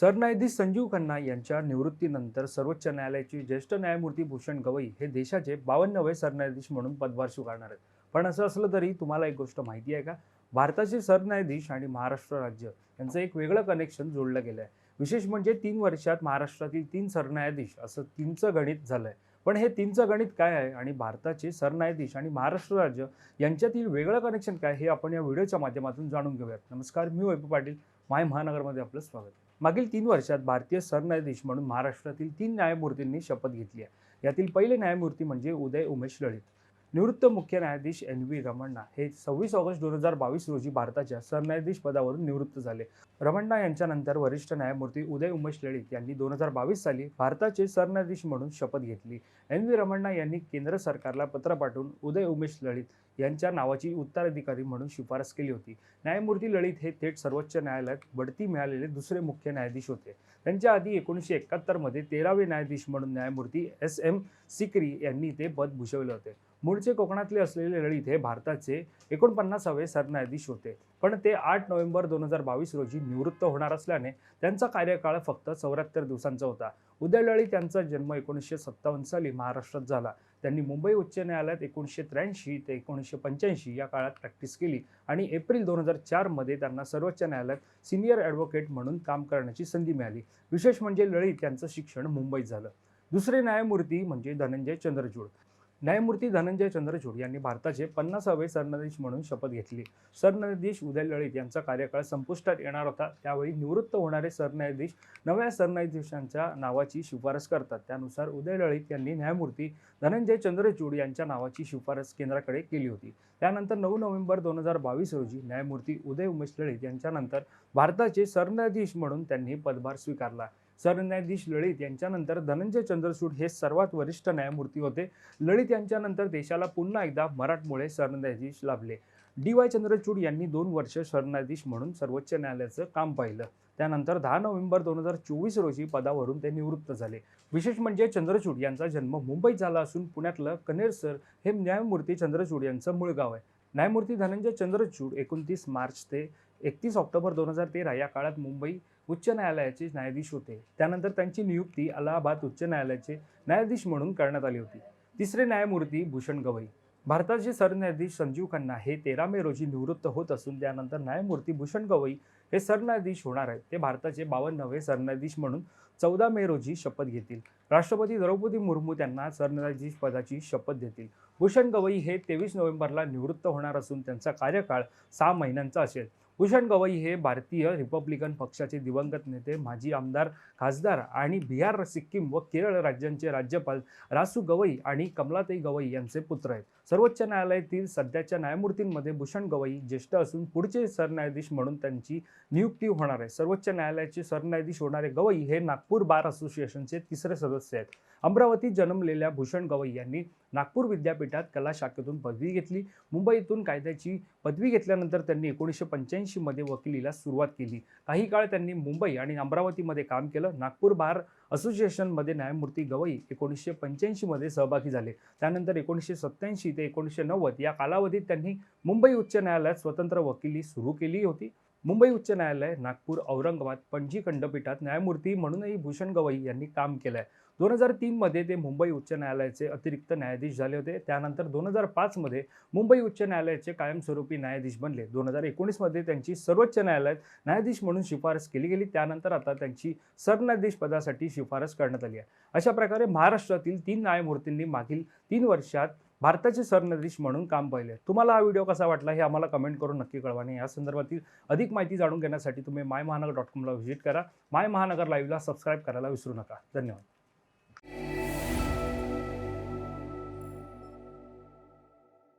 सरन्यायाधीश संजीव खन्ना यांच्या निवृत्तीनंतर सर्वोच्च न्यायालयाचे ज्येष्ठ न्यायमूर्ती भूषण गवई हे देशाचे बावन्नवे सरन्यायाधीश म्हणून पदभार स्वीकारणार आहेत. पण असं असलं तरी तुम्हाला एक गोष्ट माहिती आहे का? भारताचे सरन्यायाधीश आणि महाराष्ट्र राज्य यांचं एक वेगळं कनेक्शन जोडलं गेलं आहे विशेष म्हणजे तीन वर्षात महाराष्ट्रातील तीन सरन्यायाधीश असं तीनचं गणित झालं आहे पण हे तीनचं गणित काय आहे? आणि भारताचे सरन्यायाधीश आणि महाराष्ट्र राज्य यांच्यातील वेगळं कनेक्शन काय हे आपण या व्हिडिओच्या माध्यमातून जाणून घेऊयात. नमस्कार मी वैभव पाटील. माय महानगरमध्ये आपलं स्वागत मागील तीन वर्षात भारतीय सरन्यायाधीश म्हणून महाराष्ट्रातील तीन न्यायमूर्तींनी शपथ घेतली आहे. यातील पहिले न्यायमूर्ती म्हणजे उदय उमेश लळित निवृत्त मुख्य न्यायाधीश एन व्ही रमण्णा हे सव्वीस ऑगस्ट दोन हजार बावीस रोजी भारताच्या सरन्यायाधीश पदावरून निवृत्त झाले. रमण्णा यांच्यानंतर वरिष्ठ न्यायमूर्ती उदय उमेश लळित यांनी दोन हजार बावीस साली भारताचे सरन्यायाधीश म्हणून शपथ घेतली. एन व्ही रमण्णा यांनी केंद्र सरकारला पत्र पाठवून उदय उमेश लळित यांच्या नावाची उत्तराधिकारी म्हणून शिफारस केली होती. न्यायमूर्ती लळित हे थेट सर्वोच्च न्यायालयात बढती मिळालेले दुसरे मुख्य न्यायाधीश होते. त्यांच्या आधी एकोणीसशे एकाहत्तरमध्ये तेरावे न्यायाधीश म्हणून न्यायमूर्ती एस एम सिकरी यांनी ते पद भूषवले होते. मूळचे कोकणातले असलेले ललित हे भारताचे एकोणपन्नासावे सरन्यायाधीश होते. पण ते आठ नोव्हेंबर दोन हजार बावीस रोजी निवृत्त होणार असल्याने त्यांचा कार्यकाळ फक्त चौऱ्याहत्तर दिवसांचा होता. उदय लळित यांचा जन्म एकोणीसशे सत्तावन्न साली महाराष्ट्रात झाला. त्यांनी मुंबई उच्च न्यायालयात एकोणीसशे त्र्याऐंशी ते एकोणीसशे पंच्याऐंशी या काळात प्रॅक्टिस केली आणि एप्रिल दोन हजार चारमध्ये त्यांना सर्वोच्च न्यायालयात सिनियर ॲडव्होकेट म्हणून काम करण्याची संधी मिळाली. विशेष म्हणजे लळित यांचं शिक्षण मुंबईत झालं. दुसरे न्यायमूर्ती म्हणजे धनंजय चंद्रचूड. न्यायमूर्ती धनंजय चंद्रचूड यांनी भारताचे पन्नासावे सरन्यायाधीश म्हणून शपथ घेतली. सरन्यायाधीश उदय लळित यांचा कार्यकाळ संपुष्टात येणार होता. त्यावेळी निवृत्त होणारे सरन्यायाधीश नव्या सरन्यायाधीशांच्या नावाची शिफारस करतात. त्यानुसार उदय लळित यांनी न्यायमूर्ती धनंजय चंद्रचूड यांच्या नावाची शिफारस केंद्राकडे केली होती. त्यानंतर नऊ नोव्हेंबर दोन हजार बावीस रोजी न्यायमूर्ती उदय उमेश लळित यांच्यानंतर भारताचे सरन्यायाधीश म्हणून त्यांनी पदभार स्वीकारला. सरन्यायाधीश लळित यांच्यानंतर धनंजय चंद्रचूड हे सर्वात वरिष्ठ न्यायमूर्ती होते. लळित यांच्यानंतर देशाला पुन्हा एकदा मराठमोळे सरन्यायाधीश लाभले. डी वाय चंद्रचूड यांनी दोन वर्ष सरन्यायाधीश म्हणून सर्वोच्च न्यायालयाचं काम पाहिलं. त्यानंतर दहा नोव्हेंबर दोन हजार चोवीस रोजी पदावरून ते निवृत्त झाले. विशेष म्हणजे चंद्रचूड यांचा जन्म मुंबईत झाला असून पुण्यातलं कनेरसर हे न्यायमूर्ती चंद्रचूड यांचं मूळ गाव आहे. न्यायमूर्ती धनंजय चंद्रचूड एकोणतीस मार्च ते एकतीस ऑक्टोबर दोन हजार तेरा या काळात मुंबई उच्च न्यायालयाचे न्यायाधीश होते. त्यानंतर त्यांची नियुक्ती अलाहाबाद उच्च न्यायालयाचे न्यायाधीश म्हणून करण्यात आली होती. तिसरे न्यायमूर्ती भूषण गवई. भारताचे सरन्यायाधीश संजीव खन्ना हे तेरा मे रोजी निवृत्त होत असून त्यानंतर न्यायमूर्ती भूषण गवई हे सरन्यायाधीश होणार आहेत. ते भारताचे बावन्नवे सरन्यायाधीश म्हणून चौदा मे रोजी शपथ घेतील. राष्ट्रपती द्रौपदी मुर्मू त्यांना सरन्यायाधीश पदाची शपथ देतील. भूषण गवई हे तेवीस नोव्हेंबरला निवृत्त होणार असून त्यांचा कार्यकाळ सहा महिन्यांचा असेल. भूषण गवई हे भारतीय रिपब्लिकन पक्षाचे दिवंगत नेते माजी आमदार खासदार आणि बिहार सिक्कीम व केरळ राज्यांचे राज्यपाल रासू गवई आणि कमलाताई गवई यांचे पुत्र आहेत. सर्वोच्च न्यायालयातील सध्याच्या न्यायमूर्तींमध्ये भूषण गवई ज्येष्ठ असून पुढचे सरन्यायाधीश म्हणून त्यांची नियुक्ती होणार आहे. सर्वोच्च न्यायालयाचे सरन्यायाधीश होणारे गवई हे नागपूर बार असोसिएशनचे तिसरे सदस्य आहेत. अमरावतीत जन्मलेल्या भूषण गवई यांनी नागपूर विद्यापीठात कला शाखेतून पदवी घेतली. मुंबईतून कायद्याची पदवी घेतल्यानंतर त्यांनी एकोणीसशे पंच्याऐंशीमध्ये वकिलीला सुरुवात केली. काही काळ त्यांनी मुंबई आणि अमरावतीमध्ये काम केलं. नागपूर बार असोसिएशनमध्ये न्यायमूर्ती गवई एकोणीसशे पंच्याऐंशीमध्ये सहभागी झाले. त्यानंतर एकोणीसशे सत्त्याऐंशी ते एकोणीसशे नव्वद या कालावधीत त्यांनी मुंबई उच्च न्यायालयात स्वतंत्र वकिली सुरू केली होती. मुंबई उच्च न्यायालय नागपूर औरंगाबाद पणजी खंडपीठात न्यायमूर्ती म्हणूनही भूषण गवई यांनी काम केलं आहे दोन हजार तीनमध्ये ते मुंबई उच्च न्यायालयाचे अतिरिक्त न्यायाधीश झाले होते. त्यानंतर दोन हजार पाचमध्ये मुंबई उच्च न्यायालयाचे कायमस्वरूपी न्यायाधीश बनले. दोन हजार एकोणीसमध्ये त्यांची सर्वोच्च न्यायालयात न्यायाधीश म्हणून शिफारस केली गेली. त्यानंतर आता त्यांची सरन्यायाधीश पदासाठी शिफारस करण्यात आली आहे. अशा प्रकारे महाराष्ट्रातील तीन न्यायमूर्तींनी मागील तीन वर्षात भारताचे सरन्यायाधीश म्हणून काम पाहिले तुम्हाला हा व्हिडिओ कसा वाटला हे आम्हाला कमेंट करून नक्की कळवा आणि या संदर्भातील अधिक माहिती जाणून घेण्यासाठी तुम्ही माय महानगर डॉट कॉमला व्हिजिट करा. माय महानगर लाईव्हला सबस्क्राईब करायला विसरू नका. धन्यवाद. you